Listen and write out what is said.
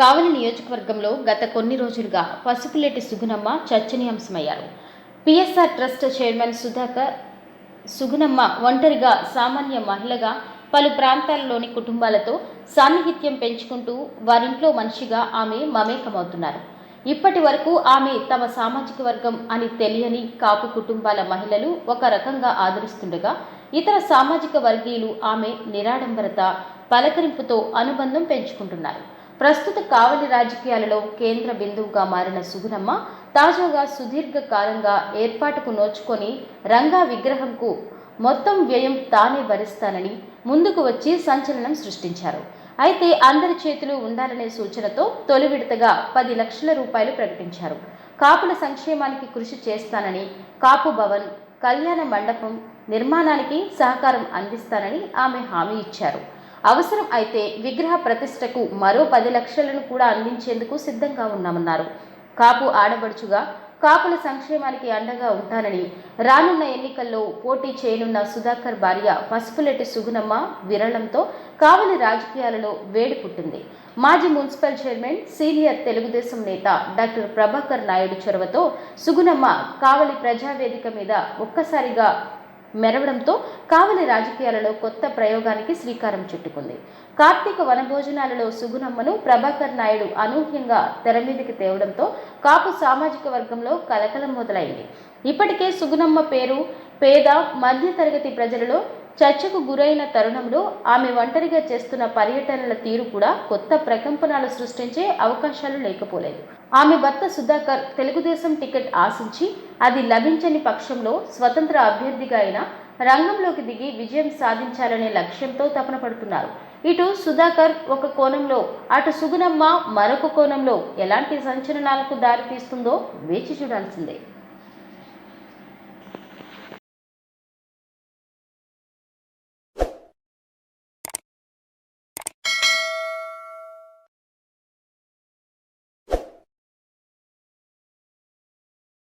కావలి నియోజకవర్గంలో గత కొన్ని రోజులుగా Pasupuleti Sugunamma చర్చనీయాంశమయ్యారు. PSR trust chairman Sudhakar Sugunamma ఒంటరిగా సామాన్య మహిళగా పలు ప్రాంతాలలోని కుటుంబాలతో సాన్నిహిత్యం పెంచుకుంటూ వారింట్లో మనిషిగా ఆమె మమేకమవుతున్నారు. ఇప్పటి వరకు ఆమె తమ సామాజిక వర్గం అని తెలియని కాపు కుటుంబాల మహిళలు ఒక రకంగా ఆదరిస్తుండగా ఇతర సామాజిక వర్గీయులు ఆమె నిరాడంబరత పలకరింపుతో అనుబంధం పెంచుకుంటున్నారు. ప్రస్తుత కావలి రాజకీయాలలో కేంద్ర బిందువుగా మారిన సుగుణమ్మ తాజాగా సుదీర్ఘ కాలంగా ఏర్పాటుకు నోచుకొని రంగా విగ్రహంకు మొత్తం వ్యయం తానే భరిస్తానని ముందుకు వచ్చి సంచలనం సృష్టించారు. అయితే అందరి చేతులు ఉండాలనే సూచనతో తొలి విడతగా పది లక్షల రూపాయలు ప్రకటించారు. కాపుల సంక్షేమానికి కృషి చేస్తానని కాపు భవన్ కళ్యాణ మండపం నిర్మాణానికి సహకారం అందిస్తానని ఆమె హామీ ఇచ్చారు. అవసరం అయితే విగ్రహ ప్రతిష్టకు మరో పది లక్షలను కూడా అందించేందుకు సిద్ధంగా ఉన్నామన్నారు. కాపు ఆడబడుచుగా కాపుల సంక్షేమానికి అండగా ఉంటానని రానున్న ఎన్నికల్లో పోటీ చేయనున్న సుధాకర్ భార్య పసుపులెట్టి సుగుణమ్మ విరళంతో కావలి రాజకీయాలలో వేడి పుట్టింది. మాజీ మున్సిపల్ చైర్మన్ సీనియర్ తెలుగుదేశం నేత డాక్టర్ ప్రభాకర్ నాయుడు చొరవతో సుగుణమ్మ కావలి ప్రజావేదిక మీద ఒక్కసారిగా మెరవడంతో కావలి రాజకీయాలలో కొత్త ప్రయోగానికి శ్రీకారం చుట్టుకుంది. కార్తీక వనభోజనాలలో సుగుణమ్మను ప్రభాకర్ నాయుడు అనూహ్యంగా తెర మీదకి తేవడంతో కాపు సామాజిక వర్గంలో కలకలం మొదలైంది. ఇప్పటికే సుగుణమ్మ పేరు పేద మధ్యతరగతి ప్రజలలో చర్చకు గురైన తరుణంలో ఆమె ఒంటరిగా చేస్తున్న పర్యటనల తీరు కూడా కొత్త ప్రకంపనలు సృష్టించే అవకాశాలు లేకపోలేదు. ఆమె భర్త సుధాకర్ తెలుగుదేశం టికెట్ ఆశించి అది లభించని పక్షంలో స్వతంత్ర అభ్యర్థిగా అయిన రంగంలోకి దిగి విజయం సాధించాలనే లక్ష్యంతో తపన పడుతున్నారు. ఇటు సుధాకర్ ఒక కోణంలో అటు సుగుణమ్మ మరొక కోణంలో ఎలాంటి సంచలనాలకు దారితీస్తుందో వేచి చూడాల్సిందే.